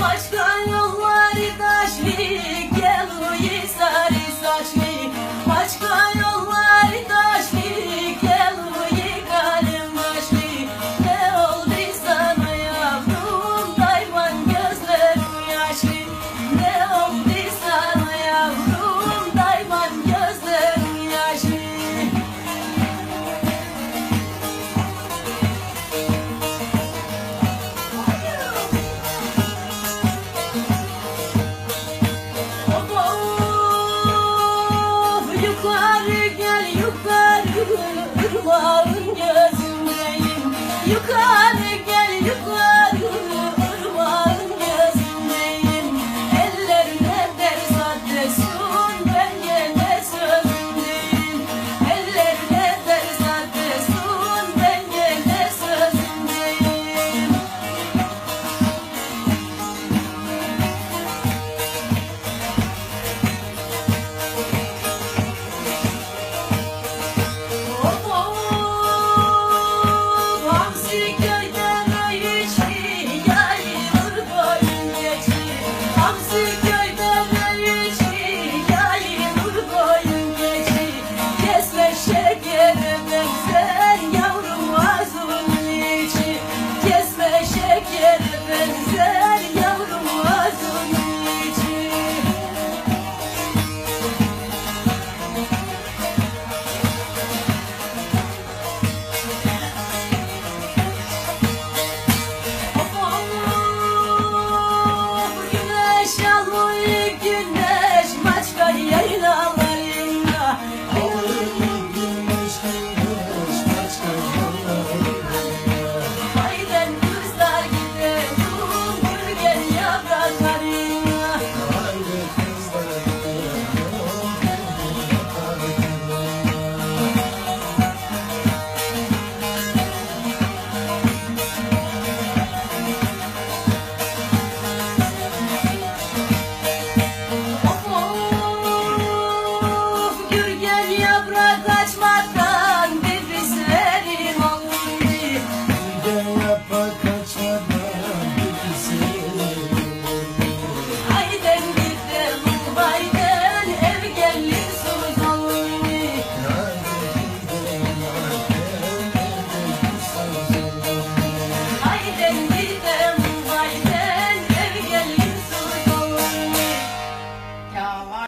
Başka yollar daşlık gel Yukarı gel yukarı Irmağın gözündeyim Yukarı gel yukarı